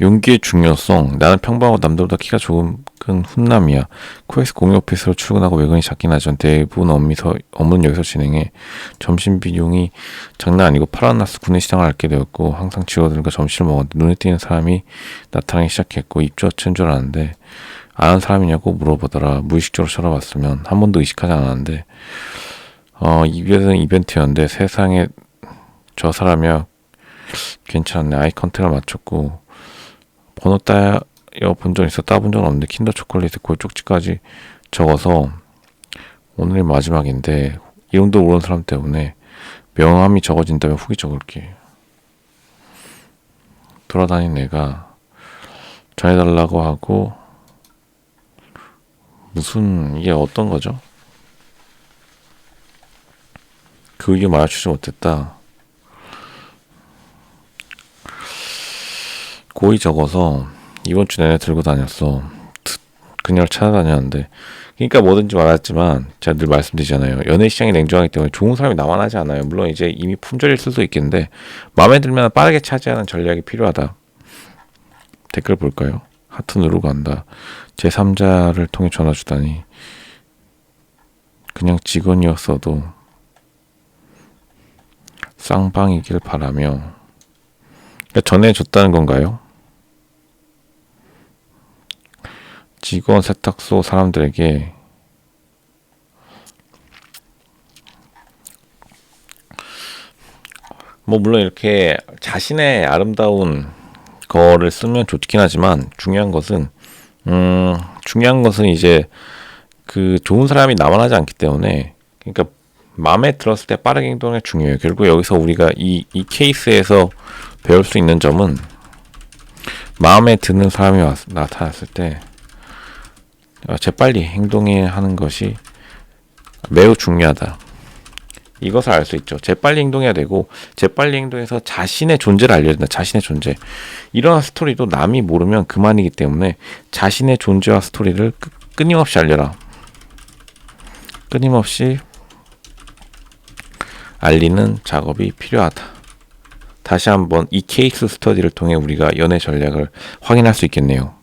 용기의 중요성. 나는 평범하고 남들보다 키가 조금 큰 훈남이야. 코엑스 공유 오피스로 출근하고 외근이 작긴 하지만 대부분 업무서, 업무는 여기서 진행해. 점심 비용이 장난 아니고 파라나스 구내 시장을 알게 되었고 항상 직원들과 점심을 먹었는데 눈에 띄는 사람이 나타나기 시작했고 입주처인 줄 알았는데 아는 사람이냐고 물어보더라. 무의식적으로 쳐다봤으면 한 번도 의식하지 않았는데 어 이벤트는 이벤트였는데 세상에 저 사람이야 괜찮네 아이 컨택을 맞췄고 번호 따여 본 적 있어 따본 적은 없는데 킨더 초콜릿에 골 쪽지까지 적어서 오늘이 마지막인데 이름도 모르는 사람 때문에 명함이 적어진다면 후기 적을게 돌아다닌 애가 전해달라고 하고 무슨 이게 어떤 거죠? 그 의견 말해주지 못했다. 고의 적어서 이번 주 내내 들고 다녔어. 드- 그녀를 찾아다녔는데 그러니까 뭐든지 말했지만 제가 늘 말씀드리잖아요. 연애 시장이 냉정하기 때문에 좋은 사람이 남아나지 않아요. 물론 이제 이미 품절일 수도 있겠는데 마음에 들면 빠르게 차지하는 전략이 필요하다. 댓글 볼까요? 하트 누르고 간다. 제3자를 통해 전화 주다니 그냥 직원이었어도 쌍방이길 바라며 그러니까 전해줬다는 건가요? 직원 세탁소 사람들에게 뭐 물론 이렇게 자신의 아름다운 거를 쓰면 좋긴 하지만 중요한 것은 음 중요한 것은 이제 그 좋은 사람이 남아나지 않기 때문에 그러니까 마음에 들었을 때 빠르게 행동이 중요해요. 결국 여기서 우리가 이, 이 케이스에서 배울 수 있는 점은 마음에 드는 사람이 왔, 나타났을 때 어, 재빨리 행동해야 하는 것이 매우 중요하다. 이것을 알 수 있죠. 재빨리 행동해야 되고 재빨리 행동해서 자신의 존재를 알려야 된다. 자신의 존재. 이러한 스토리도 남이 모르면 그만이기 때문에 자신의 존재와 스토리를 끄- 끊임없이 알려라. 끊임없이 알리는 작업이 필요하다. 다시 한번 이 케이스 스터디를 통해 우리가 연애 전략을 확인할 수 있겠네요.